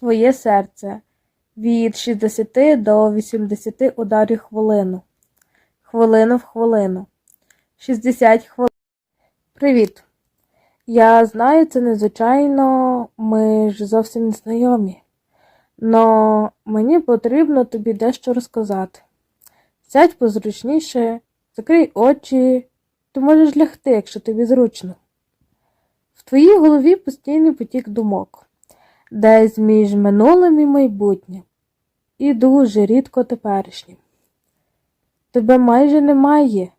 Твоє серце від 60 до 80 ударів хвилину. Хвилину в хвилину. 60 хвилин. Привіт. Я знаю, це незвичайно, ми ж зовсім не знайомі. Но мені потрібно тобі дещо розказати. Сядь позручніше, закрий очі, ти можеш лягти, якщо тобі зручно. В твоїй голові постійний потік думок, десь між минулим і майбутнім, і дуже рідко теперішнім. Тебе майже немає.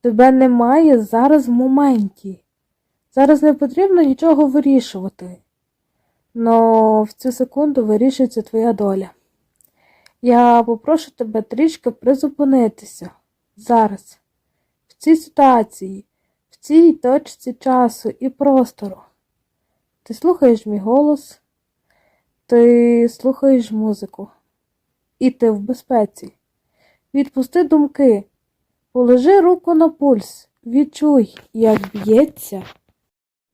Тебе немає зараз в моменті. Зараз не потрібно нічого вирішувати. Но в цю секунду вирішується твоя доля. Я попрошу тебе трішки призупинитися зараз, в цій ситуації, в цій точці часу і простору. Ти слухаєш мій голос, ти слухаєш музику, і ти в безпеці. Відпусти думки, положи руку на пульс, відчуй, як б'ється.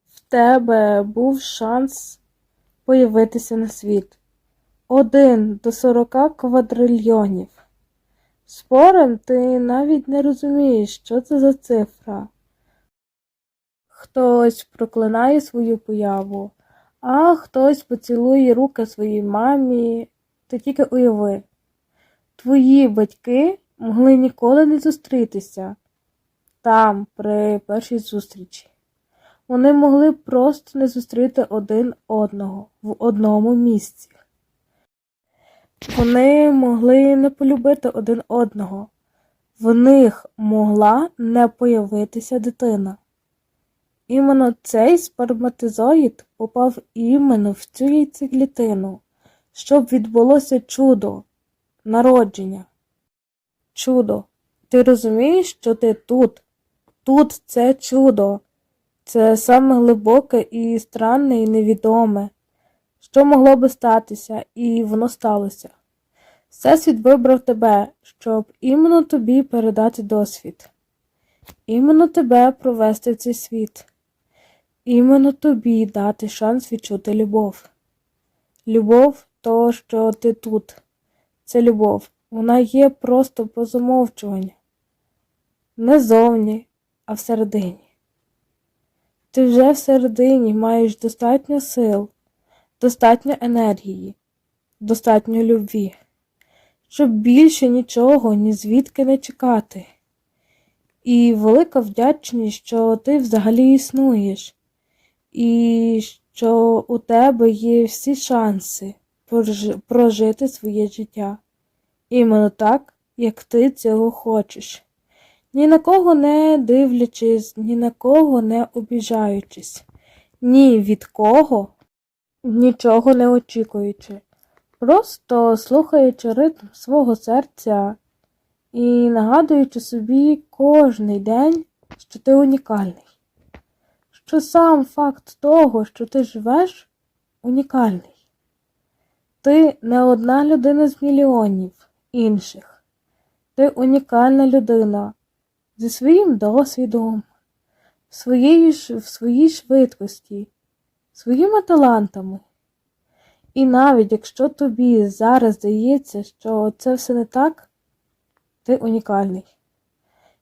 В тебе був шанс появитися на світ. Один до сорока квадрильйонів. Спорем, ти навіть не розумієш, що це за цифра. Хтось проклинає свою появу, а хтось поцілує руки своїй мамі. Ти тільки уяви. Твої батьки могли ніколи не зустрітися там, при першій зустрічі. Вони могли просто не зустріти один одного в одному місці. Вони могли не полюбити один одного. В них могла не появитися дитина. Іменно цей сперматизоїд попав іменно в цю яйцеклітину, щоб відбулося чудо, народження. Чудо. Ти розумієш, що ти тут? Тут це чудо. Це саме глибоке і странне і невідоме, що могло би статися, і воно сталося. Всесвіт вибрав тебе, щоб іменно тобі передати досвід, іменно тебе провести в цей світ, іменно тобі дати шанс відчути любов. Любов то, що ти тут. Це любов. Вона є просто по замовчуванню. Не зовні, а всередині. Ти вже всередині маєш достатньо сил, достатньо енергії, достатньо любві, щоб більше нічого ні звідки не чекати. І велика вдячність, що ти взагалі існуєш, і що у тебе є всі шанси прожити своє життя. Іменно так, як ти цього хочеш. Ні на кого не дивлячись, ні на кого не обіжаючись, ні від кого, нічого не очікуючи, просто слухаючи ритм свого серця і нагадуючи собі кожний день, що ти унікальний, що сам факт того, що ти живеш, унікальний. Ти не одна людина з мільйонів інших. Ти унікальна людина зі своїм досвідом, в своїй, в своїй швидкості, своїми талантами. І навіть якщо тобі зараз здається, що це все не так, ти унікальний.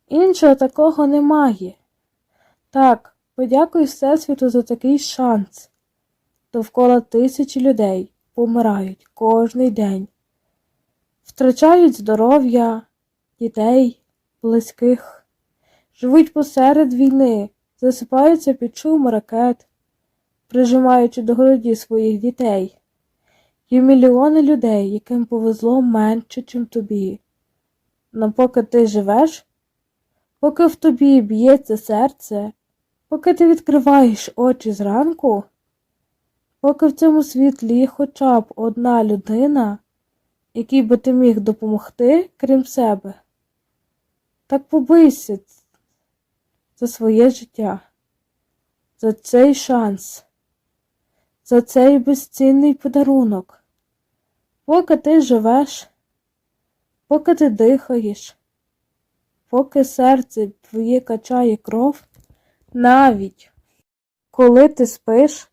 Іншого такого немає. Так, подякуй Всесвіту за такий шанс. Довкола тисячі людей помирають кожний день, втрачають здоров'я, дітей, близьких, живуть посеред війни, засипаються під шум ракет, прижимаючи до груді своїх дітей. Є мільйони людей, яким повезло менше, чим тобі. Но поки ти живеш, поки в тобі б'ється серце, поки ти відкриваєш очі зранку, поки в цьому світлі хоча б одна людина, якій би ти міг допомогти, крім себе. Так побийся за своє життя, за цей шанс, за цей безцінний подарунок. Поки ти живеш, поки ти дихаєш, поки серце твоє качає кров, навіть коли ти спиш,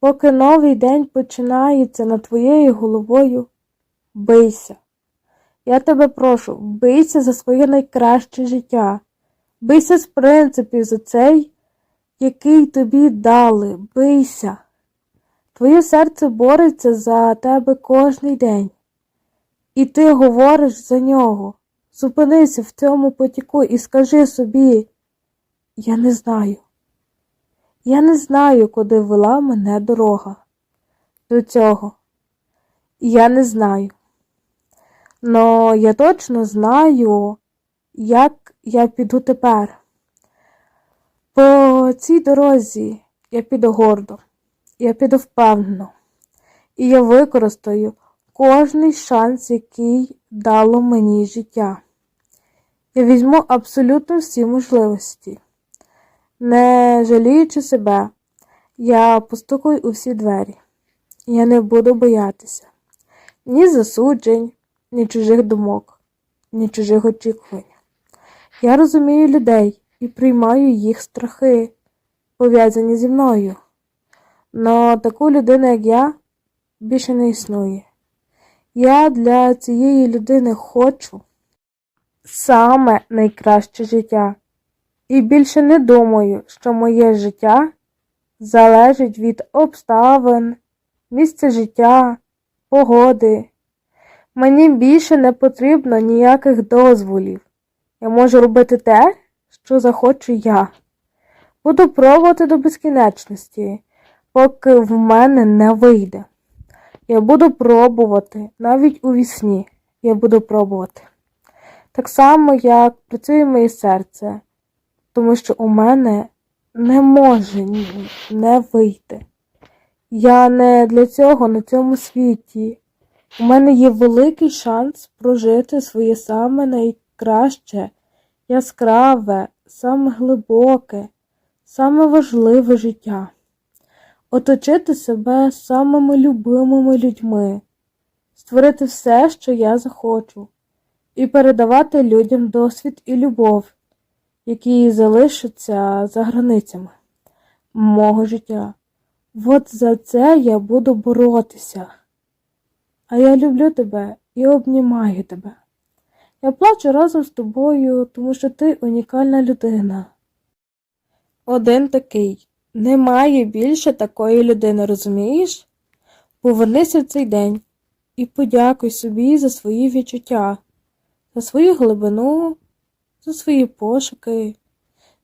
Поки новий день починається над твоєю головою, бийся. Я тебе прошу, бийся за своє найкраще життя. Бийся з принципів за цей, який тобі дали. Бийся. Твоє серце бореться за тебе кожний день. І ти говориш за нього. Зупинися в цьому потіку і скажи собі, я не знаю. Я не знаю, куди вела мене дорога до цього. Я не знаю. Но я точно знаю, як я піду тепер. По цій дорозі я піду гордо, я піду впевнено, і я використаю кожний шанс, який дало мені життя. Я візьму абсолютно всі можливості. Не жаліючи себе, я постукаю у всі двері. Я не буду боятися ні засуджень, ні чужих думок, ні чужих очікувань. Я розумію людей і приймаю їх страхи, пов'язані зі мною. Но таку людину, як я, більше не існує. Я для цієї людини хочу саме найкраще життя. І більше не думаю, що моє життя залежить від обставин, місця життя, погоди. Мені більше не потрібно ніяких дозволів. Я можу робити те, що захочу я. Буду пробувати до безкінечності, поки в мене не вийде. Я буду пробувати навіть у вісні. Я буду пробувати. Так само, як працює моє серце, тому що у мене не може не вийти. Я не для цього на цьому світі. У мене є великий шанс прожити своє саме найкраще, яскраве, саме глибоке, саме важливе життя. Оточити себе самими любимими людьми, створити все, що я захочу, і передавати людям досвід і любов, які залишаться за границями мого життя. От за це я буду боротися. А я люблю тебе і обнімаю тебе. Я плачу разом з тобою, тому що ти унікальна людина. Один такий. Немає більше такої людини, розумієш? Повернися в цей день і подякуй собі за свої відчуття, за свою глибину, за свої пошуки,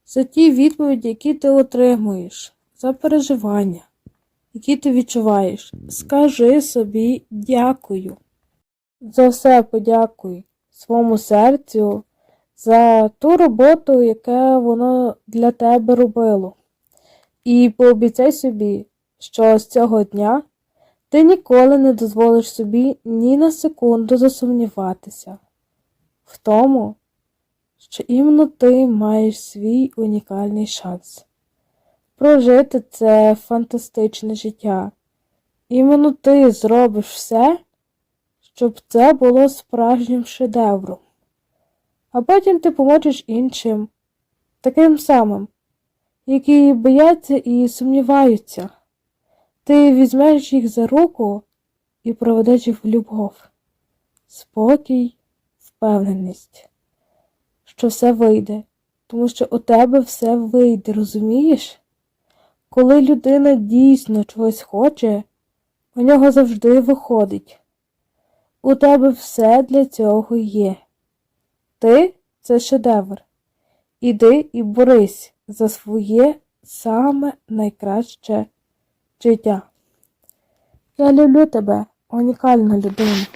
за ті відповіді, які ти отримуєш, за переживання, які ти відчуваєш. Скажи собі дякую. За все подякуй своєму серцю, за ту роботу, яке воно для тебе робило. І пообіцяй собі, що з цього дня ти ніколи не дозволиш собі ні на секунду засумніватися в тому, що іменно ти маєш свій унікальний шанс прожити це фантастичне життя. Іменно ти зробиш все, щоб це було справжнім шедевром. А потім ти поможеш іншим, таким самим, які бояться і сумніваються. Ти візьмеш їх за руку і проведеш їх в любов, спокій, впевненість, що все вийде, тому що у тебе все вийде, розумієш? Коли людина дійсно чогось хоче, у нього завжди виходить. У тебе все для цього є. Ти це шедевр. Іди і борись за своє саме найкраще життя. Я люблю тебе, унікальна людина.